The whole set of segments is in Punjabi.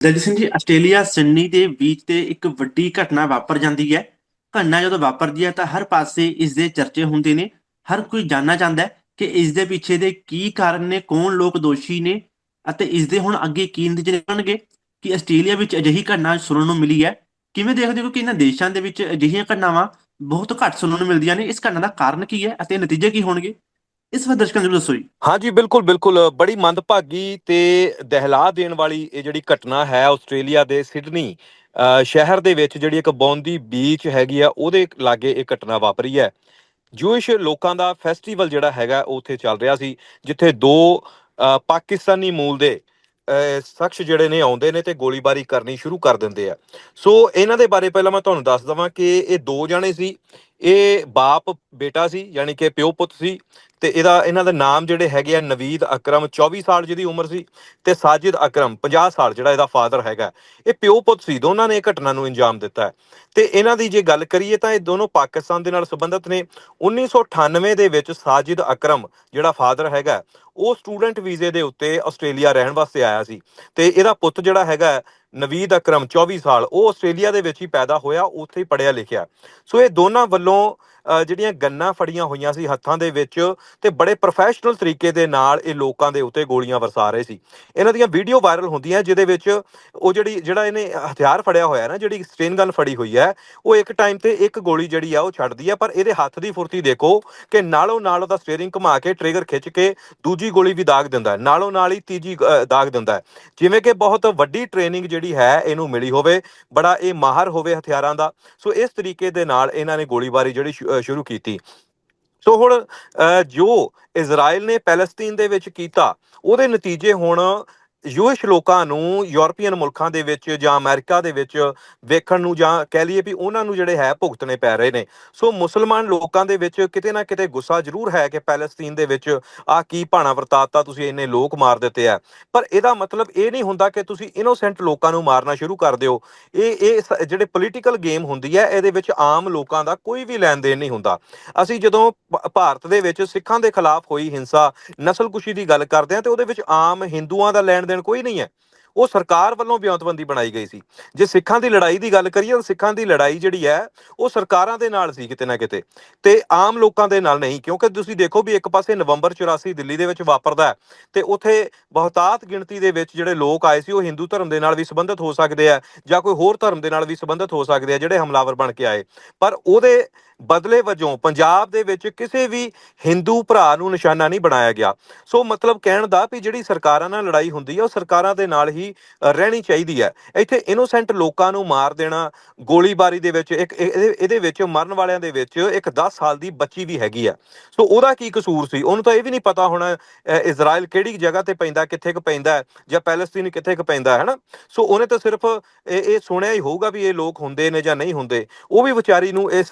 ਦਲਜੀਤ ਸਿੰਘ ਜੀ, ਆਸਟ੍ਰੇਲੀਆ ਸਿਡਨੀ ਦੇ ਬੀਚ ਤੇ ਇੱਕ ਵੱਡੀ ਘਟਨਾ ਵਾਪਰ ਜਾਂਦੀ ਹੈ। ਘਟਨਾ ਜਦੋਂ ਵਾਪਰਦੀ ਹੈ ਤਾਂ ਹਰ ਪਾਸੇ ਇਸ ਦੇ ਚਰਚੇ ਹੁੰਦੇ ਨੇ। ਹਰ ਕੋਈ ਜਾਨਣਾ ਚਾਹੁੰਦਾ ਹੈ ਕਿ ਇਸ ਦੇ ਪਿੱਛੇ ਦੇ ਕੀ ਕਾਰਨ ਨੇ, ਕੌਣ ਲੋਕ ਦੋਸ਼ੀ ਨੇ ਅਤੇ ਇਸ ਦੇ ਹੁਣ ਅੱਗੇ ਕੀ ਨਤੀਜੇ ਨਿਕਲਣਗੇ ਕਿ ਆਸਟ੍ਰੇਲੀਆ ਵਿੱਚ ਅਜਿਹੀ ਘਟਨਾ ਸੁਣਨ ਨੂੰ ਮਿਲੀ ਹੈ। ਕਿਵੇਂ ਦੇਖਦੇ ਹੋ ਕਿ ਇਹਨਾਂ ਦੇਸ਼ਾਂ ਦੇ ਵਿੱਚ ਅਜਿਹੀਆਂ ਘਟਨਾਵਾਂ ਬਹੁਤ ਘੱਟ ਸੁਣਨ ਨੂੰ ਮਿਲਦੀਆਂ ਨੇ? ਇਸ ਘਟਨਾ ਦਾ ਕਾਰਨ ਕੀ ਹੈ ਅਤੇ ਨਤੀਜੇ ਕੀ ਹੋਣਗੇ? ਇਸ ਵਾਰ ਦਰਸ਼ਕਾਂ ਨੂੰ ਦੱਸੋ ਜੀ। ਹਾਂਜੀ, ਬਿਲਕੁਲ ਬਿਲਕੁਲ। ਬੜੀ ਮੰਦਭਾਗੀ ਤੇ ਦਹਿਲਾ ਦੇਣ ਵਾਲੀ ਇਹ ਜਿਹੜੀ ਘਟਨਾ ਹੈ ਆਸਟ੍ਰੇਲੀਆ ਦੇ ਸਿਡਨੀ ਸ਼ਹਿਰ ਦੇ ਵਿੱਚ ਜਿਹੜੀ ਇੱਕ ਬੌਂਦੀ ਬੀਚ ਹੈਗੀ ਆ, ਉਹਦੇ ਲਾਗੇ ਇਹ ਘਟਨਾ ਵਾਪਰੀ ਹੈ। ਜੂਇਸ਼ ਲੋਕਾਂ ਦਾ ਫੈਸਟੀਵਲ ਜਿਹੜਾ ਹੈਗਾ, ਉਹ ਉੱਥੇ ਚੱਲ ਰਿਹਾ ਸੀ, ਜਿੱਥੇ ਦੋ ਪਾਕਿਸਤਾਨੀ ਮੂਲ ਦੇ ਸ਼ਖਸ ਜਿਹੜੇ ਨੇ ਆਉਂਦੇ ਨੇ ਤੇ ਗੋਲੀਬਾਰੀ ਕਰਨੀ ਸ਼ੁਰੂ ਕਰ ਦਿੰਦੇ ਆ। ਸੋ ਇਹਨਾਂ ਦੇ ਬਾਰੇ ਪਹਿਲਾਂ ਮੈਂ ਤੁਹਾਨੂੰ ਦੱਸ ਦਵਾਂ ਕਿ ਇਹ ਦੋ ਜਣੇ ਸੀ। ਇਹ ਬਾਪ, ਬੇਟਾ ਸੀ, ਯਾਨੀ ਕਿ ਪਿਓ ਪੁੱਤ ਸੀ ਤੇ ਇਹਦਾ, ਇਹਨਾਂ ਦਾ ਨਾਮ ਜਿਹੜੇ ਹੈਗੇ ਆ ਨਵੀਦ ਅਕਰਮ 24 ਸਾਲ ਜਿਹਦੀ ਉਮਰ ਸੀ ਤੇ ਸਾਜਿਦ ਅਕਰਮ 50 ਸਾਲ ਜਿਹੜਾ ਇਹਦਾ ਫਾਦਰ ਹੈਗਾ। ਇਹ ਪਿਓ ਪੁੱਤ ਸੀ, ਦੋਨਾਂ ਨੇ ਇਹ ਘਟਨਾ ਨੂੰ ਅੰਜਾਮ ਦਿੱਤਾ ਹੈ। ਤੇ ਇਹਨਾਂ ਦੀ ਜੇ ਗੱਲ ਕਰੀਏ ਤਾਂ ਇਹ ਦੋਨੋਂ ਪਾਕਿਸਤਾਨ ਦੇ ਨਾਲ ਸੰਬੰਧਿਤ ਨੇ। 1998 ਦੇ ਵਿੱਚ ਸਾਜਿਦ ਅਕਰਮ ਜਿਹੜਾ ਫਾਦਰ ਹੈਗਾ, ਉਹ ਸਟੂਡੈਂਟ ਵੀਜ਼ੇ ਦੇ ਉੱਤੇ ਆਸਟ੍ਰੇਲੀਆ ਰਹਿਣ ਵਾਸਤੇ ਆਇਆ ਸੀ। ਤੇ ਇਹਦਾ ਪੁੱਤ ਜਿਹੜਾ ਹੈਗਾ ਨਵੀਦ ਅਕਰਮ 24 ਸਾਲ, ਉਹ ਆਸਟ੍ਰੇਲੀਆ ਦੇ ਵਿੱਚ ਹੀ ਪੈਦਾ ਹੋਇਆ, ਉੱਥੇ ਹੀ ਪੜਿਆ ਲਿਖਿਆ। ਸੋ ਇਹ ਦੋਨਾਂ ਵੱਲੋਂ ਜਿਹੜੀਆਂ ਗੰਨਾਂ ਫੜੀਆਂ ਹੋਈਆਂ ਸੀ ਹੱਥਾਂ ਦੇ ਵਿੱਚ ਤੇ ਬੜੇ ਪ੍ਰੋਫੈਸ਼ਨਲ ਤਰੀਕੇ ਦੇ ਨਾਲ ਇਹ ਲੋਕਾਂ ਦੇ ਉੱਤੇ ਗੋਲੀਆਂ ਵਰਸਾ ਰਹੇ ਸੀ। ਇਹਨਾਂ ਦੀਆਂ ਵੀਡੀਓ ਵਾਇਰਲ ਹੁੰਦੀਆਂ ਜਿਹਦੇ ਵਿੱਚ ਉਹ ਜਿਹੜੀ ਜਿਹੜਾ ਇਹਨੇ ਹਥਿਆਰ ਫੜਿਆ ਹੋਇਆ ਨਾ ਜਿਹੜੀ ਸਟ੍ਰੇਨ ਗਨ ਫੜੀ ਹੋਈ ਹੈ ਉਹ ਇੱਕ ਟਾਈਮ ਤੇ ਇੱਕ ਗੋਲੀ ਜਿਹੜੀ ਆ ਉਹ ਛੱਡਦੀ ਆ ਪਰ ਇਹਦੇ ਹੱਥ ਦੀ ਫੁਰਤੀ ਦੇਖੋ ਕਿ ਨਾਲੋਂ ਨਾਲ ਉਹਦਾ ਸਟੀਅਰਿੰਗ ਘੁਮਾ ਕੇ ਟ੍ਰਿਗਰ ਖਿੱਚ ਕੇ ਦੂਜੀ ਗੋਲੀ ਵੀ ਦਾਗ ਦਿੰਦਾ ਹੈ। ਨਾਲੋਂ ਨਾਲ ਹੀ ਤੀਜੀ ਅ, ਦਾਗ ਦਿੰਦਾ ਹੈ। ਜਿਵੇਂ ਕਿ ਬਹੁਤ ਵੱਡੀ ਟ੍ਰੇਨਿੰਗ ਜਿਹੜੀ ਹੈ ਇਹਨੂੰ ਮਿਲੀ ਹੋਵੇ ਬੜਾ ਇਹ ਮਾਹਰ ਹੋਵੇ ਹਥਿਆਰਾਂ ਦਾ। ਸੋ ਇਸ ਤਰੀਕੇ ਦੇ ਨਾਲ ਇਹਨਾਂ ਨੇ ਗੋਲੀਬਾਰੀ ਜਿਹੜੀ ਸ਼ੁ- ਸ਼ੁਰੂ ਕੀਤੀ। ਸੋ ਹੁਣ ਅ, ਜੋ ਇਜ਼ਰਾਈਲ ਨੇ ਪੈਲਸਤੀਨ ਦੇ ਵਿੱਚ ਕੀਤਾ ਉਹਦੇ ਨਤੀਜੇ ਹੁਣ ਯੂਐਸ ਲੋਕਾਂ ਨੂੰ ਯੂਰਪੀਅਨ ਮੁਲਕਾਂ ਦੇ ਵਿੱਚ ਜਾਂ ਅਮਰੀਕਾ ਦੇ ਵਿੱਚ ਵੇਖਣ ਨੂੰ ਜਾਂ ਕਹਿ ਲਈਏ ਵੀ ਉਹਨਾਂ ਨੂੰ ਜਿਹੜੇ ਹੈ ਭੁਗਤਣੇ ਪੈ ਰਹੇ ਨੇ। ਸੋ ਮੁਸਲਮਾਨ ਲੋਕਾਂ ਦੇ ਵਿੱਚ ਕਿਤੇ ਨਾ ਕਿਤੇ ਗੁੱਸਾ ਜ਼ਰੂਰ ਹੈ ਕਿ ਪੈਲਸਤੀਨ ਦੇ ਵਿੱਚ ਆ ਕੀ ਭਾਣਾ ਵਰਤਾਤਾ ਤੁਸੀਂ ਇੰਨੇ ਲੋਕ ਮਾਰ ਦਿੱਤੇ ਆ। ਪਰ ਇਹਦਾ ਮਤਲਬ ਇਹ ਨਹੀਂ ਹੁੰਦਾ ਕਿ ਤੁਸੀਂ ਇਨੋਸੈਂਟ ਲੋਕਾਂ ਨੂੰ ਮਾਰਨਾ ਸ਼ੁਰੂ ਕਰ ਦਿਓ। ਇਹ ਇਹ ਸ- ਜਿਹੜੇ ਪੋਲੀਟੀਕਲ ਗੇਮ ਹੁੰਦੀ ਹੈ, ਇਹਦੇ ਵਿੱਚ ਆਮ ਲੋਕਾਂ ਦਾ ਕੋਈ ਵੀ ਲੈਣ ਦੇਣ ਨਹੀਂ ਹੁੰਦਾ। ਅਸੀਂ ਜਦੋਂ ਭ- ਭਾਰਤ ਦੇ ਵਿੱਚ ਸਿੱਖਾਂ ਦੇ ਖਿਲਾਫ ਹੋਈ ਹਿੰਸਾ, ਨਸਲਕੁਸ਼ੀ ਦੀ ਗੱਲ ਕਰਦੇ ਹਾਂ ਤੇ ਉਹਦੇ ਵਿੱਚ ਆਮ ਹਿੰਦੂਆਂ ਦਾ ਲੈਣ ਦੇਣ ਕੋਈ ਨਹੀਂ ਹੈ। ਉਹ ਸਰਕਾਰ ਵੱਲੋਂ ਵਿਉਂਤਬੰਦੀ ਬਣਾਈ ਗਈ ਸੀ। ਜੇ ਸਿੱਖਾਂ ਦੀ ਲੜਾਈ ਦੀ ਗੱਲ ਕਰੀਏ, ਤਾਂ ਸਿੱਖਾਂ ਦੀ ਲੜਾਈ ਜਿਹੜੀ ਹੈ, ਉਹ ਸਰਕਾਰਾਂ ਦੇ ਨਾਲ ਸੀ ਕਿਤੇ ਨਾ ਕਿਤੇ। ਤੇ ਆਮ ਲੋਕਾਂ ਦੇ ਨਾਲ ਨਹੀਂ, ਕਿਉਂਕਿ ਤੁਸੀਂ ਦੇਖੋ ਵੀ ਇੱਕ ਪਾਸੇ ਨਵੰਬਰ 84 ਦਿੱਲੀ ਦੇ ਵਿੱਚ ਵਾਪਰਦਾ ਹੈ, ਤੇ ਉੱਥੇ ਬਹੁਤਾਤ ਗਿਣਤੀ ਦੇ ਵਿੱਚ ਜਿਹੜੇ ਲੋਕ ਆਏ ਸੀ, ਉਹ ਹਿੰਦੂ ਧਰਮ ਦੇ ਨਾਲ ਵੀ ਸੰਬੰਧਿਤ ਹੋ ਸਕਦੇ ਆ, ਜਾਂ ਕੋਈ ਹੋਰ ਧਰਮ ਦੇ ਨਾਲ ਵੀ ਸੰਬੰਧਿਤ ਹੋ ਸਕਦੇ ਆ, ਜਿਹੜੇ ਹਮਲਾਵਰ ਬਣ ਕੇ ਆਏ। ਪਰ ਉਹਦੇ ਬਦਲੇ ਵਜੋਂ ਪੰਜਾਬ ਦੇ ਵਿੱਚ ਕਿਸੇ ਵੀ ਹਿੰਦੂ ਭਰਾ ਨੂੰ ਨਿਸ਼ਾਨਾ ਨਹੀਂ ਬਣਾਇਆ ਗਿਆ। ਸੋ ਮਤਲਬ ਕਹਿਣ ਦਾ ਵੀ ਜਿਹੜੀ ਸਰਕਾਰਾਂ ਨਾਲ ਲੜਾਈ ਹੁੰਦੀ ਹੈ ਉਹ ਸਰਕਾਰਾਂ ਦੇ ਨਾਲ ਹੀ ਰਹਿਣੀ ਚਾਹੀਦੀ ਹੈ ਇੱਥੇ ਇਨੋਸੈਂਟ ਲੋਕਾਂ ਨੂੰ ਮਾਰ ਦੇਣਾ, ਗੋਲੀਬਾਰੀ ਦੇ ਵਿੱਚ ਇੱਕ, ਇਹ- ਇਹਦੇ ਇਹਦੇ ਵਿੱਚ ਮਰਨ ਵਾਲਿਆਂ ਦੇ ਵਿੱਚ ਇੱਕ 10 ਸਾਲ ਦੀ ਬੱਚੀ ਵੀ ਹੈਗੀ ਆ। ਸੋ ਉਹਦਾ ਕੀ ਕਸੂਰ ਸੀ? ਉਹਨੂੰ ਤਾਂ ਇਹ ਵੀ ਨਹੀਂ ਪਤਾ ਹੋਣਾ ਇਜ਼ਰਾਈਲ ਕਿਹੜੀ ਜਗ੍ਹਾ ਤੇ ਪੈਂਦਾ, ਕਿੱਥੇ ਕੁ ਪੈਂਦਾ ਜਾਂ ਪੈਲਸਤੀਨ ਕਿੱਥੇ ਕੁ ਪੈਂਦਾ ਹੈ ਨਾ ਸੋ ਉਹਨੇ ਤਾਂ ਸਿਰਫ ਇਹ ਇਹ ਸੁਣਿਆ ਹੀ ਹੋਊਗਾ ਵੀ ਇਹ ਲੋਕ ਹੁੰਦੇ ਨੇ ਜਾਂ ਨਹੀਂ ਹੁੰਦੇ। ਉਹ ਵੀ ਵਿਚਾਰੀ ਨੂੰ ਇਸ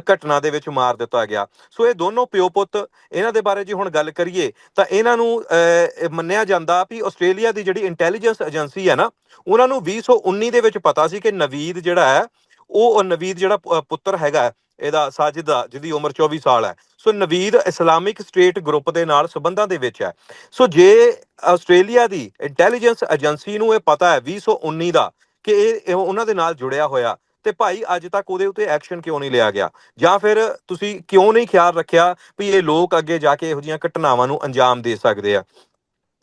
ਘਟਨਾ ਦੇ ਵਿੱਚ ਮਾਰ ਦਿੱਤਾ ਗਿਆ। ਸੋ ਇਹ ਦੋਨੋਂ ਪਿਓ ਪੁੱਤ ਇਹਨਾਂ ਦੇ ਬਾਰੇ ਜੇ ਹੁਣ ਗੱਲ ਕਰੀਏ ਤਾਂ ਇਹਨਾਂ ਨੂੰ ਅ, ਮੰਨਿਆ ਜਾਂਦਾ ਵੀ ਆਸਟ੍ਰੇਲੀਆ ਦੀ ਜਿਹੜੀ ਇੰਟੈਲੀਜੈਂਸ ਏਜੰਸੀ ਹੈ ਨਾ ਉਹਨਾਂ ਨੂੰ 2019 ਦੇ ਵਿੱਚ ਪਤਾ ਸੀ ਕਿ ਨਵੀਦ ਜਿਹੜਾ ਹੈ ਉਹ ਨਵੀਦ ਜਿਹੜਾ ਪੁੱਤਰ ਹੈਗਾ ਇਹਦਾ ਸਾਜਿਦ ਦਾ ਜਿਹਦੀ ਉਮਰ 24 ਸਾਲ ਹੈ। So Naveed Islamic State group ਦੇ ਨਾਲ ਸੰਬੰਧਾਂ ਦੇ ਵਿੱਚ ਹੈ। ਸੋ ਜੇ ਆਸਟ੍ਰੇਲੀਆ ਦੀ ਇੰਟੈਲੀਜੈਂਸ ਏਜੰਸੀ ਨੂੰ ਇਹ ਪਤਾ ਹੈ 2019 ਦਾ ਕਿ ਇਹ ਉਹਨਾਂ ਦੇ ਨਾਲ ਜੁੜਿਆ ਹੋਇਆ ਤੇ ਭਾਈ ਅੱਜ ਤੱਕ ਉਹਦੇ ਉੱਤੇ ਐਕਸ਼ਨ ਕਿਉਂ ਨਹੀਂ ਲਿਆ ਗਿਆ? ਜਾਂ ਫਿਰ ਤੁਸੀਂ ਕਿਉਂ ਨਹੀਂ ਖਿਆਲ ਰੱਖਿਆ ਵੀ ਇਹ ਲੋਕ ਅੱਗੇ ਜਾ ਕੇ ਇਹੋ ਜਿਹੀਆਂ ਘਟਨਾਵਾਂ ਨੂੰ ਅੰਜਾਮ ਦੇ ਸਕਦੇ ਆ?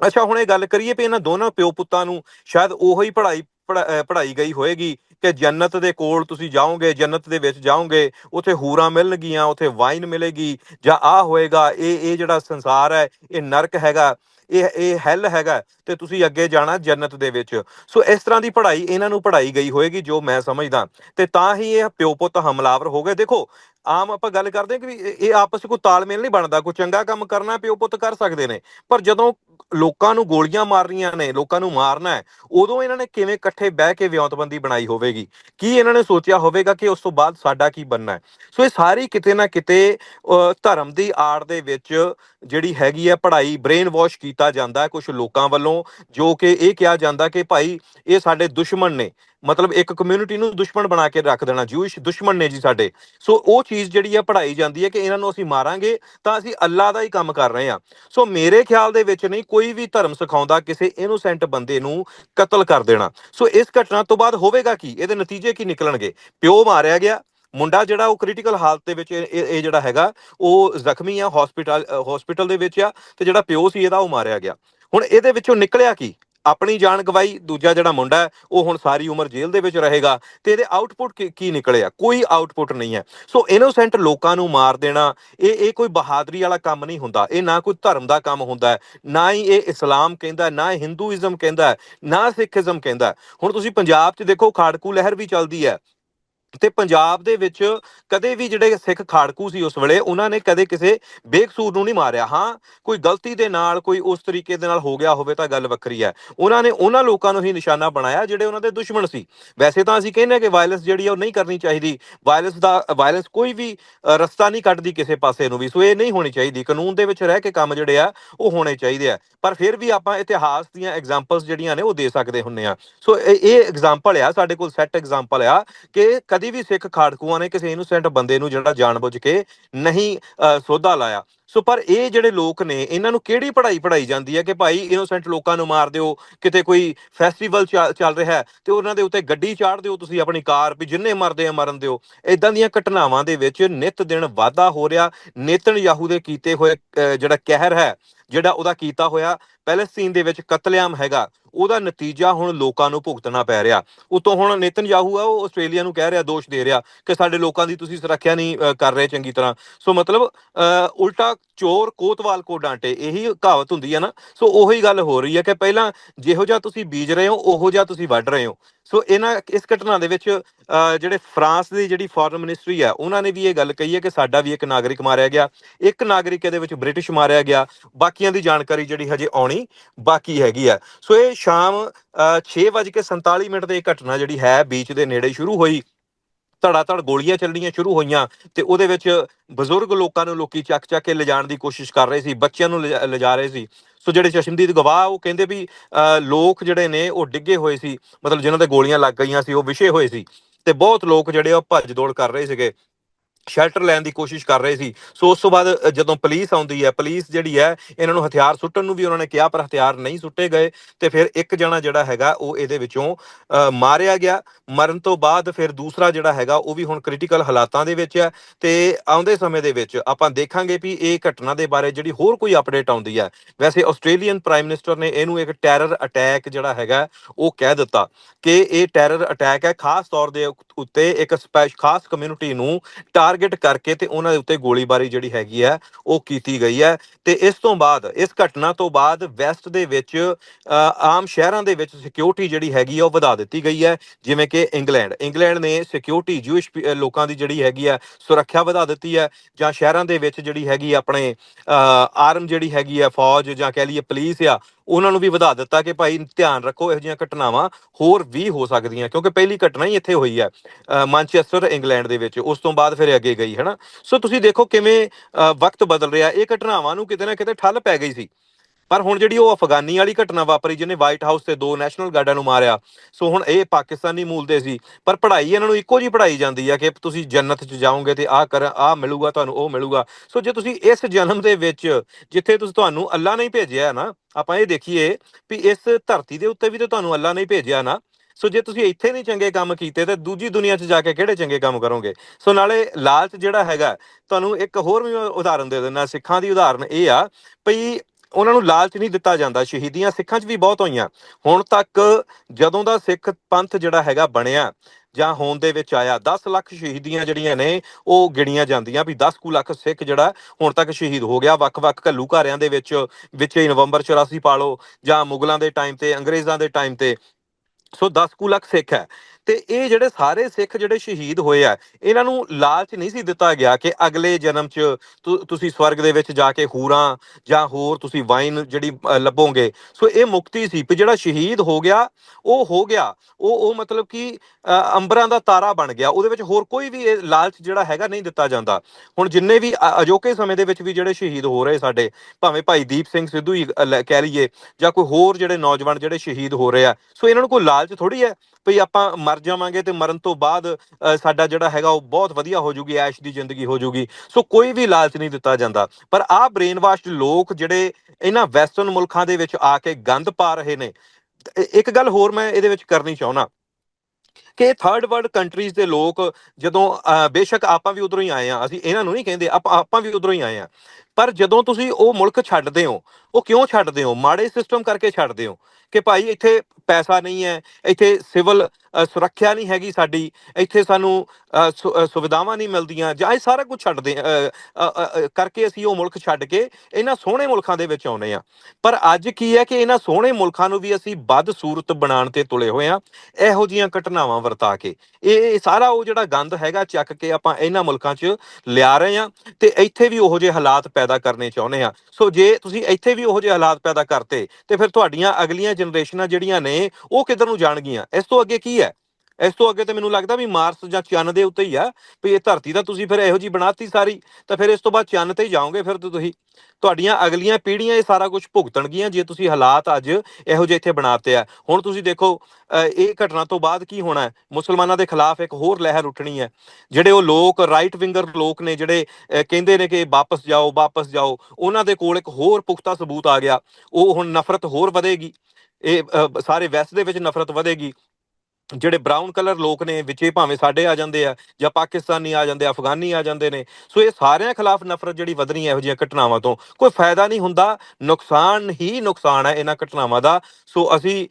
ਅੱਛਾ, ਹੁਣ ਇਹ ਗੱਲ ਕਰੀਏ ਵੀ ਇਹਨਾਂ ਦੋਨਾਂ ਪਿਓ ਪੁੱਤਾਂ ਨੂੰ ਸ਼ਾਇਦ ਉਹੋ ਹੀ ਪੜ੍ਹਾਈ, ਪੜ੍ਹਾ- ਅਹ ਪੜ੍ਹਾਈ ਗਈ ਹੋਏਗੀ ਕਿ ਜੰਨਤ ਦੇ ਕੋਲ ਤੁਸੀਂ ਜਾਓਗੇ, ਜੰਨਤ ਦੇ ਵਿੱਚ ਜਾਓਗੇ, ਉੱਥੇ ਹੂਰਾਂ ਮਿਲਣਗੀਆਂ ਉੱਥੇ ਵਾਈਨ ਮਿਲੇਗੀ ਜਾਂ ਆ ਹੋਏਗਾ, ਇਹ ਇਹ ਜਿਹੜਾ ਸੰਸਾਰ ਹੈ, ਇਹ ਨਰਕ ਹੈਗਾ। ਇਹ ਇਹ ਹੈਲ ਹੈਗਾ ਤੇ ਤੁਸੀਂ ਅੱਗੇ ਜਾਣਾ ਜੰਨਤ ਦੇ ਵਿੱਚ। ਸੋ ਇਸ ਤਰ੍ਹਾਂ ਦੀ ਪੜ੍ਹਾਈ ਇਹਨਾਂ ਨੂੰ ਪੜ੍ਹਾਈ ਗਈ ਹੋਏਗੀ ਜੋ ਮੈਂ ਸਮਝਦਾ। ਤੇ ਤਾਂ ਹੀ ਇਹ ਪਿਓ ਪੁੱਤ ਹਮਲਾਵਰ ਹੋ ਗਏ। ਦੇਖੋ ਆਮ ਆਪਾਂ ਗੱਲ ਕਰਦੇ ਹਾਂ ਕਿ ਇਹ ਆਪਸ ਵਿੱਚ ਕੋਈ ਤਾਲਮੇਲ ਨਹੀਂ ਬਣਦਾ ਕੋਈ ਚੰਗਾ ਕੰਮ ਕਰਨਾ ਪਿਓ ਪੁੱਤ ਕਰ ਸਕਦੇ ਨੇ। ਪਰ ਜਦੋਂ ਲੋਕਾਂ ਨੂੰ ਗੋਲੀਆਂ ਮਾਰਨੀਆਂ ਨੇ ਲੋਕਾਂ ਨੂੰ ਮਾਰਨਾ ਹੈ ਉਦੋਂ ਇਹਨਾਂ ਨੇ ਕਿਵੇਂ ਇਕੱਠੇ ਬਹਿ ਕੇ ਵਿਉਂਤਬੰਦੀ ਬਣਾਈ ਹੋਵੇਗੀ? ਕੀ ਇਹਨਾਂ ਨੇ ਸੋਚਿਆ ਹੋਵੇਗਾ ਕਿ ਉਸ ਤੋਂ ਬਾਅਦ ਸਾਡਾ ਕੀ ਬਣਨਾ ਹੈ? ਸੋ ਇਹ ਸਾਰੀ ਕਿਤੇ ਨਾ ਕਿਤੇ ਅ, ਧਰਮ ਦੀ ਆੜ ਦੇ ਵਿੱਚ ਜਿਹੜੀ ਹੈਗੀ ਹੈ ਪੜ੍ਹਾਈ ਬ੍ਰੇਨ ਵਾਸ਼ ਕੀਤਾ ਜਾਂਦਾ ਹੈ ਕੁਝ ਲੋਕਾਂ ਵੱਲੋਂ ਜੋ ਕਿ ਇਹ ਕਿਹਾ ਜਾਂਦਾ ਕਿ ਭਾਈ ਇਹ ਸਾਡੇ ਦੁਸ਼ਮਣ ਨੇ। ਮਤਲਬ ਇੱਕ ਕਮਿਊਨਿਟੀ ਨੂੰ ਦੁਸ਼ਮਣ ਬਣਾ ਕੇ ਰੱਖ ਦੇਣਾ ਜੂਇਸ਼ ਦੁਸ਼ਮਣ ਨੇ ਜੀ ਸਾਡੇ। ਸੋ ਉਹ ਚੀਜ਼ ਜਿਹੜੀ ਆ ਪੜ੍ਹਾਈ ਜਾਂਦੀ ਹੈ ਕਿ ਇਹਨਾਂ ਨੂੰ ਅਸੀਂ ਮਾਰਾਂਗੇ, ਤਾਂ ਅਸੀਂ ਅੱਲਾ ਦਾ ਹੀ ਕੰਮ ਕਰ ਰਹੇ ਹਾਂ ਸੋ ਮੇਰੇ ਖਿਆਲ ਦੇ ਵਿੱਚ ਨਹੀਂ ਕੋਈ ਵੀ ਧਰਮ ਸਿਖਾਉਂਦਾ ਕਿਸੇ ਇਨੋਸੈਂਟ ਬੰਦੇ ਨੂੰ ਕਤਲ ਕਰ ਦੇਣਾ। ਸੋ ਇਸ ਘਟਨਾ ਤੋਂ ਬਾਅਦ ਹੋਵੇਗਾ ਕੀ? ਇਹਦੇ ਨਤੀਜੇ ਕੀ ਨਿਕਲਣਗੇ? ਪਿਓ ਮਾਰਿਆ ਗਿਆ, ਮੁੰਡਾ ਜਿਹੜਾ ਉਹ ਕ੍ਰਿਟੀਕਲ ਹਾਲਤ ਦੇ ਵਿੱਚ ਇਹ, ਇਹ- ਇਹ ਜਿਹੜਾ ਹੈਗਾ, ਉਹ ਜ਼ਖਮੀ ਆ ਹਸਪੀਟਲ ਹਸਪੀਟਲ ਦੇ ਵਿੱਚ ਆ, ਤੇ ਜਿਹੜਾ ਪਿਓ ਸੀ ਇਹਦਾ ਉਹ ਮਾਰਿਆ ਗਿਆ। ਹੁਣ ਇਹਦੇ ਵਿੱਚੋਂ ਨਿਕਲਿਆ ਕੀ? ਆਪਣੀ ਜਾਨ ਗਵਾਈ ਦੂਜਾ ਜਿਹੜਾ ਮੁੰਡਾ ਉਹ ਹੁਣ ਸਾਰੀ ਉਮਰ ਜੇਲ੍ਹ ਦੇ ਵਿੱਚ ਰਹੇਗਾ ਤੇ ਇਹਦੇ ਆਊਟਪੁੱਟ ਕੀ- ਕੀ ਨਿਕਲਿਆ ਕੋਈ ਆਊਟਪੁੱਟ ਨਹੀਂ ਹੈ। ਸੋ ਇਨੋਸੈਂਟ ਲੋਕਾਂ ਨੂੰ ਮਾਰ ਦੇਣਾ ਇਹ ਇਹ ਕੋਈ ਬਹਾਦਰੀ ਵਾਲਾ ਕੰਮ ਨਹੀਂ ਹੁੰਦਾ। ਇਹ ਨਾ ਕੋਈ ਧਰਮ ਦਾ ਕੰਮ ਹੁੰਦਾ ਹੈ ਨਾ ਹੀ ਇਹ ਇਸਲਾਮ ਕਹਿੰਦਾ ਹੈ, ਨਾ ਹਿੰਦੂਇਜ਼ਮ ਕਹਿੰਦਾ ਹੈ, ਨਾ ਸਿੱਖੀਜ਼ਮ ਕਹਿੰਦਾ ਹੁਣ ਤੁਸੀਂ ਪੰਜਾਬ 'ਚ ਦੇਖੋ ਖਾੜਕੂ ਲਹਿਰ ਵੀ ਚੱਲਦੀ ਹੈ। ਤੇ ਪੰਜਾਬ ਦੇ ਵਿੱਚ ਕਦੇ ਵੀ ਜਿਹੜੇ ਸਿੱਖ ਖਾੜਕੂ ਸੀ ਉਸ ਵੇਲੇ, ਉਹਨਾਂ ਨੇ ਕਦੇ ਕਿਸੇ ਬੇਕਸੂਰ ਨੂੰ ਨਹੀਂ ਮਾਰਿਆ। ਹਾਂ, ਕੋਈ ਗਲਤੀ ਦੇ ਨਾਲ, ਕੋਈ ਉਸ ਤਰੀਕੇ ਦੇ ਨਾਲ ਹੋ ਗਿਆ ਹੋਵੇ ਤਾਂ ਗੱਲ ਵੱਖਰੀ ਹੈ। ਉਹਨਾਂ ਨੇ ਉਹਨਾਂ ਲੋਕਾਂ ਨੂੰ ਹੀ ਨਿਸ਼ਾਨਾ ਬਣਾਇਆ ਜਿਹੜੇ ਉਹਨਾਂ ਦੇ ਦੁਸ਼ਮਣ ਸੀ। ਵੈਸੇ ਤਾਂ ਅਸੀਂ ਕਹਿੰਦੇ ਹਾਂ ਕਿ ਵਾਇਲੈਂਸ ਜਿਹੜੀ ਆ ਉਹ ਨਹੀਂ ਕਰਨੀ ਚਾਹੀਦੀ। ਵਾਇਲੈਂਸ ਦਾ ਵਾਇਲੈਂਸ ਕੋਈ ਵੀ ਰਸਤਾ ਨਹੀਂ ਕੱਢਦੀ ਕਿਸੇ ਪਾਸੇ ਨੂੰ ਵੀ। ਸੋ ਇਹ ਨਹੀਂ ਹੋਣੀ ਚਾਹੀਦੀ। ਕਾਨੂੰਨ ਦੇ ਵਿੱਚ ਰਹਿ ਕੇ ਕੰਮ ਜਿਹੜੇ ਆ, ਉਹ ਹੋਣੇ ਚਾਹੀਦੇ ਆ। ਪਰ ਫਿਰ ਵੀ ਆਪਾਂ ਇਤਿਹਾਸ ਦੀਆਂ ਐਗਜ਼ਾਮਪਲਸ ਜਿਹੜੀਆਂ ਨੇ ਉਹ ਦੇ ਸਕਦੇ ਹੁੰਨੇ ਆ ਸੋ ਇਹ ਇਹ ਐਗਜ਼ਾਮਪਲ ਆ, ਸਾਡੇ ਕੋਲ ਸੈੱਟ ਐਗਜ਼ਾਮਪਲ ਆ ਕਿ ਕਦੇ ਕਦੀ ਵੀ ਸਿੱਖ ਖਾੜਕੂਆਂ ਨੇ ਕਿਸੇ ਇਨੋਸੈਂਟ ਬੰਦੇ ਨੂੰ ਜਿਹੜਾ ਜਾਣਬੁੱਝ ਕੇ ਨਹੀਂ ਅ, ਸੋਧਾ ਲਾਇਆ। ਸੋ ਪਰ ਇਹ ਜਿਹੜੇ ਲੋਕ ਨੇ ਇਹਨਾਂ ਨੂੰ ਕਿਹੜੀ ਪੜ੍ਹਾਈ ਪੜ੍ਹਾਈ ਜਾਂਦੀ ਹੈ ਕਿ ਭਾਈ ਇਨੋਸੈਂਟ ਲੋਕਾਂ ਨੂੰ ਮਾਰ ਦਿਓ ਕਿਤੇ ਕੋਈ ਫੈਸਟੀਵਲ ਚੱਲ ਰਿਹਾ ਹੈ ਤੇ ਉਹਨਾਂ ਦੇ ਉੱਤੇ ਗੱਡੀ ਚਾੜ ਦਿਓ ਤੁਸੀਂ ਆਪਣੀ ਕਾਰ ਵੀ ਜਿੰਨੇ ਮਰਦੇ ਆ ਮਰਨ ਦਿਓ। ਇਦਾਂ ਦੀਆਂ ਘਟਨਾਵਾਂ ਦੇ ਵਿੱਚ ਨਿਤ ਦਿਨ ਵਾਧਾ ਹੋ ਰਿਹਾ। ਨੇਤਨ ਯਾਹੂ ਦੇ ਕੀਤੇ ਹੋਏ ਜਿਹੜਾ ਕਹਿਰ ਹੈ ਜਿਹੜਾ ਉਹਦਾ ਕੀਤਾ ਹੋਇਆ ਪੈਲਸਤੀਨ ਦੇ ਵਿੱਚ ਕਤਲੇਆਮ ਹੈਗਾ ਉਹਦਾ ਨਤੀਜਾ ਹੁਣ ਲੋਕਾਂ ਨੂੰ ਭੁਗਤਣਾ ਪੈ ਰਿਹਾ। ਉਤੋਂ ਹੁਣ ਨੇਤਨ ਯਾਹੂ ਆ ਉਹ ਆਸਟ੍ਰੇਲੀਆ ਨੂੰ ਕਹਿ ਰਿਹਾ ਦੋਸ਼ ਦੇ ਰਿਹਾ ਕਿ ਸਾਡੇ ਲੋਕਾਂ ਦੀ ਤੁਸੀਂ ਸੁਰੱਖਿਆ ਨਹੀਂ ਕਰ ਰਹੇ ਚੰਗੀ ਤਰ੍ਹਾਂ। ਸੋ ਮਤਲਬ ਅ, ਉਲਟਾ ਚੋਰ ਕੋਤਵਾਲ ਕੋ ਡਾਂਟੇ, ਇਹੀ ਕਹਾਵਤ ਹੁੰਦੀ ਹੈ ਨਾ। ਸੋ ਉਹੀ ਗੱਲ ਹੋ ਰਹੀ ਹੈ ਕਿ ਪਹਿਲਾਂ ਜਿਹੋ ਜਿਹਾ ਤੁਸੀਂ ਬੀਜ ਰਹੇ ਹੋ, ਉਹੋ ਜਿਹਾ ਤੁਸੀਂ ਵੱਢ ਰਹੇ ਹੋ। ਸੋ ਇਹਨਾਂ ਇਸ ਘਟਨਾ ਦੇ ਵਿੱਚ ਜਿਹੜੇ ਫਰਾਂਸ ਦੀ ਜਿਹੜੀ ਫੋਰਨ ਮਿਨਿਸਟਰੀ ਹੈ ਉਹਨਾਂ ਨੇ ਵੀ ਇਹ ਗੱਲ ਕਹੀ ਹੈ ਕਿ ਸਾਡਾ ਵੀ ਇੱਕ ਨਾਗਰਿਕ ਮਾਰਿਆ ਗਿਆ। ਇੱਕ ਨਾਗਰਿਕ ਇਹਦੇ ਵਿੱਚ ਬ੍ਰਿਟਿਸ਼ ਮਾਰਿਆ ਗਿਆ। ਬਾਕੀਆਂ ਦੀ ਜਾਣਕਾਰੀ ਜਿਹੜੀ ਹਜੇ ਆਉਣੀ ਬਾਕੀ ਹੈਗੀ ਆ। ਸੋ ਇਹ ਸ਼ਾਮ 6:47 ਮਿੰਟ ਤੇ ਇਹ ਘਟਨਾ ਜਿਹੜੀ ਹੈ, ਬੀਚ ਦੇ ਨੇੜੇ ਸ਼ੁਰੂ ਹੋਈ। ਧੜਾ ਧੜ ਗੋਲੀਆਂ ਚੱਲਣੀਆਂ ਸ਼ੁਰੂ ਹੋਈਆਂ ਤੇ ਉਹਦੇ ਵਿੱਚ ਬਜ਼ੁਰਗ ਲੋਕਾਂ ਨੂੰ ਲੋਕੀ ਚੱਕ ਚੱਕ ਕੇ ਲਿਜਾਣ ਦੀ ਕੋਸ਼ਿਸ਼ ਕਰ ਰਹੇ ਸੀ ਬੱਚਿਆਂ ਨੂੰ ਲਿਜਾ ਲਿਜਾ ਰਹੇ ਸੀ। ਸੋ ਜਿਹੜੇ ਚਸ਼ਮਦੀਦ ਗਵਾਹ ਉਹ ਕਹਿੰਦੇ ਵੀ ਅਹ, ਲੋਕ ਜਿਹੜੇ ਨੇ ਉਹ ਡਿੱਗੇ ਹੋਏ ਸੀ ਮਤਲਬ ਜਿਨ੍ਹਾਂ ਤੇ ਗੋਲੀਆਂ ਲੱਗ ਗਈਆਂ ਸੀ ਉਹ ਵਿਛੇ ਹੋਏ ਸੀ। ਤੇ ਬਹੁਤ ਲੋਕ ਜਿਹੜੇ ਉਹ ਭੱਜ ਦੌੜ ਕਰ ਰਹੇ ਸੀਗੇ। ਸ਼ੈਲਟਰ ਲੈਣ ਦੀ ਕੋਸ਼ਿਸ਼ ਕਰ ਰਹੇ ਸੀ। ਸੋ ਉਸ ਤੋਂ ਬਾਅਦ ਜਦੋਂ ਪੁਲਿਸ ਆਉਂਦੀ ਹੈ, ਪੁਲਿਸ ਜਿਹੜੀ ਹੈ, ਇਹਨਾਂ ਨੂੰ ਹਥਿਆਰ ਸੁੱਟਣ ਨੂੰ ਵੀ ਉਹਨਾਂ ਨੇ ਕਿਹਾ, ਪਰ ਹਥਿਆਰ ਨਹੀਂ ਸੁੱਟੇ ਗਏ। ਤੇ ਫਿਰ ਇੱਕ ਜਣਾ ਜਿਹੜਾ ਹੈਗਾ, ਉਹ ਇਹਦੇ ਵਿੱਚੋਂ ਮਾਰਿਆ ਗਿਆ। ਮਰਨ ਤੋਂ ਬਾਅਦ ਫਿਰ ਦੂਸਰਾ ਜਿਹੜਾ ਹੈਗਾ, ਉਹ ਵੀ ਹੁਣ ਕ੍ਰਿਟੀਕਲ ਹਾਲਾਤਾਂ ਦੇ ਵਿੱਚ ਹੈ। ਤੇ ਆਉਂਦੇ ਸਮੇਂ ਦੇ ਵਿੱਚ ਆਪਾਂ ਦੇਖਾਂਗੇ ਵੀ ਇਹ ਘਟਨਾ ਦੇ ਬਾਰੇ ਜਿਹੜੀ ਹੋਰ ਕੋਈ ਅਪਡੇਟ ਆਉਂਦੀ ਹੈ। ਵੈਸੇ ਆਸਟ੍ਰੇਲੀਅਨ ਪ੍ਰਾਈਮ ਮਿਨਿਸਟਰ ਨੇ ਇਹਨੂੰ ਇੱਕ ਟੈਰਰ ਅਟੈਕ ਜਿਹੜਾ ਹੈਗਾ, ਉਹ ਕਹਿ ਦਿੱਤਾ ਕਿ ਇਹ ਟੈਰਰ ਅਟੈਕ ਹੈ। ਖਾਸ ਤੌਰ ਦੇ ਉੱਤੇ ਇੱਕ ਸਪੈਸ਼ ਖਾਸ ਕਮਿਊਨਿਟੀ ਨੂੰ ਟਾਰਗੇਟ ਕਰਕੇ ਤੇ ਉਹਨਾਂ ਦੇ ਉੱਤੇ ਗੋਲੀਬਾਰੀ ਜਿਹੜੀ ਹੈਗੀ ਹੈ ਉਹ ਕੀਤੀ ਗਈ ਹੈ। ਤੇ ਇਸ ਤੋਂ ਬਾਅਦ ਇਸ ਘਟਨਾ ਤੋਂ ਬਾਅਦ ਵੈਸਟ ਦੇ ਵਿੱਚ ਅ, ਆਮ ਸ਼ਹਿਰਾਂ ਦੇ ਵਿੱਚ ਸਿਕਿਉਰਿਟੀ ਜਿਹੜੀ ਹੈਗੀ ਆ ਉਹ ਵਧਾ ਦਿੱਤੀ ਗਈ ਹੈ। ਜਿਵੇਂ ਕਿ ਇੰਗਲੈਂਡ ਇੰਗਲੈਂਡ ਨੇ ਸਿਕਿਉਰਿਟੀ ਜੂਇਸ਼ ਲੋਕਾਂ ਦੀ ਜਿਹੜੀ ਹੈਗੀ ਆ ਸੁਰੱਖਿਆ ਵਧਾ ਦਿੱਤੀ ਹੈ। ਜਾਂ ਸ਼ਹਿਰਾਂ ਦੇ ਵਿੱਚ ਜਿਹੜੀ ਹੈਗੀ ਆ ਆਪਣੇ ਆਰਮ ਜਿਹੜੀ ਹੈਗੀ ਆ ਫੌਜ ਜਾਂ ਕਹਿ ਲਈਏ ਪੁਲਿਸ ਆ ਉਹਨਾਂ ਨੂੰ ਵੀ ਵਧਾ ਦਿੱਤਾ ਕਿ ਭਾਈ ਧਿਆਨ ਰੱਖੋ ਇਹੋ ਜਿਹੀਆਂ ਘਟਨਾਵਾਂ ਹੋਰ ਵੀ ਹੋ ਸਕਦੀਆਂ ਕਿਉਂਕਿ ਪਹਿਲੀ ਘਟਨਾ ਹੀ ਇੱਥੇ ਹੋਈ ਹੈ ਅ, ਮਾਂਚੈਸਟਰ ਇੰਗਲੈਂਡ ਦੇ ਵਿੱਚ ਉਸ ਤੋਂ ਬਾਅਦ ਫਿਰ ਅੱਗੇ ਗਈ ਹੈ ਨਾ ਸੋ ਤੁਸੀਂ ਦੇਖੋ ਕਿਵੇਂ ਵਕਤ ਬਦਲ ਰਿਹਾ ਇਹ ਘਟਨਾਵਾਂ ਨੂੰ ਕਿਤੇ ਨਾ ਕਿਤੇ ਠੱਲ ਪੈ ਗਈ ਸੀ। ਪਰ ਹੁਣ ਜਿਹੜੀ ਉਹ ਅਫਗਾਨੀ ਵਾਲੀ ਘਟਨਾ ਵਾਪਰੀ ਜਿਹਨੇ ਵਾਈਟ ਹਾਊਸ ਤੇ ਦੋ ਨੈਸ਼ਨਲ ਗਾਰਡਾਂ ਨੂੰ ਮਾਰਿਆ ਸੋ ਹੁਣ ਇਹ ਪਾਕਿਸਤਾਨੀ ਮੂਲ ਦੇ ਸੀ। ਪਰ ਪੜ੍ਹਾਈ ਇਹਨਾਂ ਨੂੰ ਇੱਕੋ ਜੀ ਪੜ੍ਹਾਈ ਜਾਂਦੀ ਹੈ ਕਿ ਤੁਸੀਂ ਜੰਨਤ 'ਚ ਜਾਓਗੇ ਤੇ ਆਹ ਕਰ ਆਹ ਮਿਲੂਗਾ ਤੁਹਾਨੂੰ ਉਹ ਮਿਲੂਗਾ। ਸੋ ਜੇ ਤੁਸੀਂ ਇਸ ਜਨਮ ਦੇ ਵਿੱਚ ਜਿੱਥੇ ਤੁਸੀਂ ਤੁਹਾਨੂੰ ਅੱਲਾ ਨਹੀਂ ਭੇਜਿਆ ਨਾ ਆਪਾਂ ਇਹ ਦੇਖੀਏ ਵੀ ਇਸ ਧਰਤੀ ਦੇ ਉੱਤੇ ਵੀ ਤਾਂ ਤੁਹਾਨੂੰ ਅੱਲਾ ਨਹੀਂ ਭੇਜਿਆ ਨਾ। ਸੋ ਜੇ ਤੁਸੀਂ ਇੱਥੇ ਨਹੀਂ ਚੰਗੇ ਕੰਮ ਕੀਤੇ ਤੇ ਦੂਜੀ ਦੁਨੀਆ 'ਚ ਜਾ ਕੇ ਕਿਹੜੇ ਚੰਗੇ ਕੰਮ ਕਰੋਗੇ? ਸੋ ਨਾਲੇ ਲਾਲਚ ਜਿਹੜਾ ਹੈਗਾ, ਤੁਹਾਨੂੰ ਇੱਕ ਹੋਰ ਵੀ ਉਦਾਹਰਨ ਦੇ ਦਿੰਦਾ, ਸਿੱਖਾਂ ਦੀ ਉਦਾਹਰਨ ਇਹ ਆ ਭਈ ਉਹਨਾਂ ਨੂੰ ਲਾਲਚ ਨਹੀਂ ਦਿੱਤਾ ਜਾਂਦਾ, ਸ਼ਹੀਦੀਆਂ ਸਿੱਖਾਂ 'ਚ ਵੀ ਬਹੁਤ ਹੋਈਆਂ। ਹੁਣ ਤੱਕ ਜਦੋਂ ਦਾ ਸਿੱਖ ਪੰਥ ਜਿਹੜਾ ਹੈਗਾ ਬਣਿਆ ਜਾਂ ਹੋਣ ਦੇ ਵਿੱਚ ਆਇਆ। 10 ਲੱਖ ਸ਼ਹੀਦੀਆਂ ਜਿਹੜੀਆਂ ਨੇ, ਉਹ ਗਿਣੀਆਂ ਜਾਂਦੀਆਂ ਵੀ 10 ਕੁ ਲੱਖ ਸਿੱਖ ਜਿਹੜਾ ਹੁਣ ਤੱਕ ਸ਼ਹੀਦ ਹੋ ਗਿਆ। ਵੱਖ-ਵੱਖ ਘੱਲੂ ਘਾਰਿਆਂ ਦੇ ਵਿੱਚ ਵਿੱਚ ਨਵੰਬਰ 84 ਪਾਲੋ ਜਾਂ ਮੁਗਲਾਂ ਦੇ ਟਾਈਮ ਤੇ, ਅੰਗਰੇਜ਼ਾਂ ਦੇ ਟਾਈਮ ਤੇ। ਸੋ 10 ਕੁ ਲੱਖ ਸਿੱਖ ਹੈ। ਤੇ ਇਹ ਜਿਹੜੇ ਸਾਰੇ ਸਿੱਖ ਜਿਹੜੇ ਸ਼ਹੀਦ ਹੋਏ ਆ ਇਹਨਾਂ ਨੂੰ ਲਾਲਚ ਨਹੀਂ ਸੀ ਦਿੱਤਾ ਗਿਆ ਕਿ ਅਗਲੇ ਜਨਮ 'ਚ ਤੁ- ਤੁਸੀਂ ਸਵਰਗ ਦੇ ਵਿੱਚ ਜਾ ਕੇ ਹੂਰਾਂ ਜਾਂ ਹੋਰ ਤੁਸੀਂ ਵਾਈਨ ਜਿਹੜੀ ਲੱਭੋਗੇ। ਸੋ ਇਹ ਮੁਕਤੀ ਸੀ ਕਿ ਜਿਹੜਾ ਸ਼ਹੀਦ ਹੋ ਗਿਆ ਉਹ ਹੋ ਗਿਆ। ਉਹ ਉਹ ਮਤਲਬ ਕਿ ਅ, ਅੰਬਰਾਂ ਦਾ ਤਾਰਾ ਬਣ ਗਿਆ। ਉਹਦੇ ਵਿੱਚ ਹੋਰ ਕੋਈ ਵੀ ਇਹ ਲਾਲਚ ਜਿਹੜਾ ਹੈਗਾ ਨਹੀਂ ਦਿੱਤਾ ਜਾਂਦਾ। ਹੁਣ ਜਿੰਨੇ ਵੀ ਅਜੋਕੇ ਸਮੇਂ ਦੇ ਵਿੱਚ ਵੀ ਜਿਹੜੇ ਸ਼ਹੀਦ ਹੋ ਰਹੇ ਸਾਡੇ ਭਾਵੇਂ ਭਾਈ ਦੀਪ ਸਿੰਘ ਸਿੱਧੂ ਹੀ ਕਹਿ ਲਈਏ ਜਾਂ ਕੋਈ ਹੋਰ ਜਿਹੜੇ ਨੌਜਵਾਨ ਜਿਹੜੇ ਸ਼ਹੀਦ ਹੋ ਰਹੇ ਆ। ਸੋ ਇਹਨਾਂ ਨੂੰ ਕੋਈ ਲਾਲਚ ਥੋੜੀ ਹੈ। ਵੀ ਆਪਾਂ ਮਰ ਜਾਵਾਂਗੇ ਤੇ ਮਰਨ ਤੋਂ ਬਾਅਦ ਸਾਡਾ ਜਿਹੜਾ ਹੈਗਾ ਉਹ ਬਹੁਤ ਵਧੀਆ ਹੋ ਜੂਗੀ, ਐਸ਼ ਦੀ ਜ਼ਿੰਦਗੀ ਹੋ ਜੂਗੀ। ਸੋ ਕੋਈ ਵੀ ਲਾਲਚ ਨਹੀਂ ਦਿੱਤਾ ਜਾਂਦਾ। ਪਰ ਆਹ ਬ੍ਰੇਨ ਵਾਸ਼ਡ ਲੋਕ ਜਿਹੜੇ ਇਹਨਾਂ ਵੈਸਟਰਨ ਮੁਲਕਾਂ ਦੇ ਵਿੱਚ ਆ ਕੇ ਗੰਦ ਪਾ ਰਹੇ ਨੇ ਇੱਕ ਗੱਲ ਹੋਰ ਮੈਂ ਇਹਦੇ ਵਿੱਚ ਕਰਨੀ ਚਾਹੁੰਦਾ। ਕਿ ਥਰਡ ਵਰਲਡ ਕੰਟਰੀਜ਼ ਦੇ ਲੋਕ ਜਦੋਂ ਬੇਸ਼ੱਕ ਆਪਾਂ ਵੀ ਉਧਰੋਂ ਹੀ ਆਏ ਆ ਅਸੀਂ ਇਹਨਾਂ ਨੂੰ ਨਹੀਂ ਕਹਿੰਦੇ, ਆਪਾਂ ਆਪਾਂ ਵੀ ਉਧਰੋਂ ਹੀ ਆਏ ਆ ਪਰ ਜਦੋਂ ਤੁਸੀਂ ਉਹ ਮੁਲਕ ਛੱਡਦੇ ਹੋ ਉਹ ਕਿਉਂ ਛੱਡਦੇ ਹੋ? ਮਾੜੇ ਸਿਸਟਮ ਕਰਕੇ ਛੱਡਦੇ ਹੋ ਕਿ ਭਾਈ ਇੱਥੇ ਪੈਸਾ ਨਹੀਂ ਹੈ, ਇੱਥੇ ਸਿਵਲ ਸੁਰੱਖਿਆ ਨਹੀਂ ਹੈਗੀ ਸਾਡੀ, ਇੱਥੇ ਸਾਨੂੰ ਸੁਵਿਧਾਵਾਂ ਨਹੀਂ ਮਿਲਦੀਆਂ ਜਾਂ ਇਹ ਸਾਰਾ ਕੁਝ ਛੱਡਦੇ ਕਰਕੇ ਅਸੀਂ ਉਹ ਮੁਲਕ ਛੱਡ ਕੇ ਇਹਨਾਂ ਸੋਹਣੇ ਮੁਲਕਾਂ ਦੇ ਵਿੱਚ ਆਉਨੇ ਆ ਪਰ ਅੱਜ ਕੀ ਹੈ ਕਿ ਇਹਨਾਂ ਸੋਹਣੇ ਮੁਲਕਾਂ ਨੂੰ ਵੀ ਅਸੀਂ ਵੱਧ ਸੂਰਤ ਬਣਾਉਣ ਤੇ ਤੁਲੇ ਹੋਏ ਆ ਇਹੋ ਜੀਆਂ ਘਟਨਾਵਾਂ ਵਰਤਾ ਕੇ। ਇਹ ਇਹ ਸਾਰਾ ਉਹ ਜਿਹੜਾ ਗੰਦ ਹੈਗਾ ਚੱਕ ਕੇ ਆਪਾਂ ਇਹਨਾਂ ਮੁਲਕਾਂ 'ਚ ਲਿਆ ਰਹੇ ਆ ਤੇ ਇੱਥੇ ਵੀ ਉਹੋ ਜਿਹੇ ਹਾਲਾਤ ਪੈਦਾ ਕਰਨੇ ਚਾਹੁੰਦੇ ਆ ਸੋ ਜੇ ਤੁਸੀਂ ਇੱਥੇ ਵੀ ਉਹੋ ਜਿਹੇ ਹਾਲਾਤ ਪੈਦਾ ਕਰਤੇ ਤੇ ਫਿਰ ਤੁਹਾਡੀਆਂ ਅਗਲੀਆਂ ਜਨਰੇਸ਼ਨਾਂ ਜਿਹੜੀਆਂ ਨੇ ਉਹ ਕਿੱਧਰ ਨੂੰ ਜਾਣਗੀਆਂ? ਇਸ ਤੋਂ ਅੱਗੇ ਕੀ ਹੈ? ਇਸ ਤੋਂ ਅੱਗੇ ਤੇ ਮੈਨੂੰ ਲੱਗਦਾ ਵੀ ਮਾਰਸ ਜਾਂ ਚੰਨ ਦੇ ਉੱਤੇ ਹੀ ਆ, ਵੀ ਇਹ ਧਰਤੀ ਤਾਂ ਤੁਸੀਂ ਫਿਰ ਇਹੋ ਜੀ ਬਣਾਤੀ ਸਾਰੀ, ਤਾਂ ਫਿਰ ਇਸ ਤੋਂ ਬਾਅਦ ਚੰਨ ਤੇ ਹੀ ਜਾਓਗੇ ਫਿਰ ਤੁਸੀਂ। ਤੁਹਾਡੀਆਂ ਅਗਲੀਆਂ ਪੀੜ੍ਹੀਆਂ ਇਹ ਸਾਰਾ ਕੁਝ ਭੁਗਤਣਗੀਆਂ, ਜੇ ਤੁਸੀਂ ਹਾਲਾਤ ਅੱਜ ਇਹੋ ਜਿਹੇ ਇੱਥੇ ਬਣਾਤੇ ਆ। ਹੁਣ ਤੁਸੀਂ ਦੇਖੋ ਇਹ ਘਟਨਾ ਤੋਂ ਬਾਅਦ ਕੀ ਹੋਣਾ ਹੈ? ਮੁਸਲਮਾਨਾਂ ਦੇ ਖਿਲਾਫ ਇੱਕ ਹੋਰ ਲਹਿਰ ਉੱਠਣੀ ਹੈ, ਜਿਹੜੇ ਉਹ ਲੋਕ ਰਾਈਟ ਵਿੰਗਰ ਲੋਕ ਨੇ, ਜਿਹੜੇ ਕਹਿੰਦੇ ਨੇ ਕਿ ਵਾਪਸ ਜਾਓ ਵਾਪਸ ਜਾਓ, ਉਹਨਾਂ ਦੇ ਕੋਲ ਇੱਕ ਹੋਰ ਪੁਖਤਾ ਸਬੂਤ ਆ ਗਿਆ। ਉਹ ਹੁਣ ਨਫ਼ਰਤ ਹੋਰ ਵਧੇਗੀ। ਇਹ ਸਾਰੇ ਵੈਸਟ ਦੇ ਵਿੱਚ ਨਫ਼ਰਤ ਵਧੇਗੀ। ਜਿਹੜੇ ਬ੍ਰਾਊਨ ਕਲਰ ਲੋਕ ਨੇ ਵਿੱਚੇ ਭਾਵੇਂ ਸਾਡੇ ਆ ਜਾਂਦੇ ਆ ਜਾਂ ਪਾਕਿਸਤਾਨੀ ਆ ਜਾਂਦੇ ਆ ਅਫਗਾਨੀ ਆ ਜਾਂਦੇ ਨੇ ਸੋ ਇਹ ਸਾਰਿਆਂ ਖਿਲਾਫ ਨਫ਼ਰਤ ਜਿਹੜੀ ਵਧਣੀ ਹੈ ਇਹੋ ਜਿਹੀਆਂ ਘਟਨਾਵਾਂ ਤੋਂ ਕੋਈ ਫਾਇਦਾ ਨਹੀਂ ਹੁੰਦਾ ਨੁਕਸਾਨ ਹੀ ਨੁਕਸਾਨ ਹੈ ਇਹਨਾਂ ਘਟਨਾਵਾਂ ਦਾ ਸੋ ਅਸੀਂ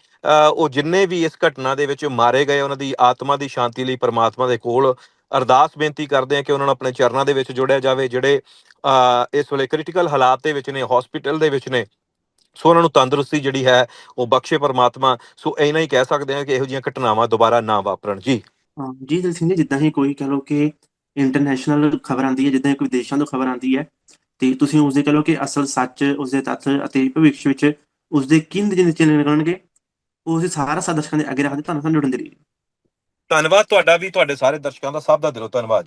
ਉਹ ਜਿੰਨੇ ਵੀ ਇਸ ਘਟਨਾ ਦੇ ਵਿੱਚ ਮਾਰੇ ਗਏ ਉਹਨਾਂ ਦੀ ਆਤਮਾ ਦੀ ਸ਼ਾਂਤੀ ਲਈ ਪਰਮਾਤਮਾ ਦੇ ਕੋਲ ਅਰਦਾਸ ਬੇਨਤੀ ਕਰਦੇ ਆ ਕਿ ਉਹਨਾਂ ਨੂੰ ਆਪਣੇ ਚਰਨਾਂ ਦੇ ਵਿੱਚ ਜੋੜਿਆ ਜਾਵੇ ਜਿਹੜੇ ਅ, ਇਸ ਵੇਲੇ ਕ੍ਰਿਟੀਕਲ ਹਾਲਾਤ ਦੇ ਵਿੱਚ ਨੇ ਹਸਪੀਟਲ ਦੇ ਵਿੱਚ ਨੇ ਸੋ ਉਹਨਾਂ ਨੂੰ ਤੰਦਰੁਸਤੀ ਜਿਹੜੀ ਹੈ ਉਹ ਬਖਸ਼ੇ ਪਰਮਾਤਮਾ। ਸੋ ਇੰਨਾ ਹੀ ਕਹਿ ਸਕਦੇ ਹਾਂ ਕਿ ਇਹੋ ਜਿਹੀਆਂ ਘਟਨਾਵਾਂ ਦੁਬਾਰਾ ਨਾ ਵਾਪਰਨ। ਜੀ। ਹਾਂ, ਜੀ ਦਿਲ ਸਿੰਘ ਜੀ ਜਿੱਦਾਂ ਹੀ ਕੋਈ ਕਹ ਲੋ ਕਿ ਇੰਟਰਨੈਸ਼ਨਲ ਖਬਰ ਆਉਂਦੀ ਹੈ ਜਿੱਦਾਂ ਕੋਈ ਵਿਦੇਸ਼ਾਂ ਤੋਂ ਖਬਰ ਆਉਂਦੀ ਹੈ ਤੇ ਤੁਸੀਂ ਉਸ ਦੇ ਕਹ ਲੋ ਕਿ ਅਸਲ ਸੱਚ ਉਸ ਦੇ ਤੱਥ ਅਤੇ ਭਵਿੱਖ ਵਿੱਚ ਉਸ ਦੇ ਕਿੰਦ ਜਿਹੇ ਨਿਚੇ ਨਿਕਲਣਗੇ ਉਹ ਅਸੀਂ ਸਾਰਾ ਸਾ ਦਰਸ਼ਕਾਂ ਦੇ ਅੱਗੇ ਰੱਖਦੇ ਤੁਹਾਨੂੰ ਸਾਨੂੰ ਜੁੜਨ ਦੇ ਲਈ। ਧੰਨਵਾਦ ਤੁਹਾਡਾ ਵੀ ਤੁਹਾਡੇ ਸਾਰੇ ਦਰਸ਼ਕਾਂ ਦਾ ਸਭ ਦਾ ਦਿਲੋਂ ਧੰਨਵਾਦ।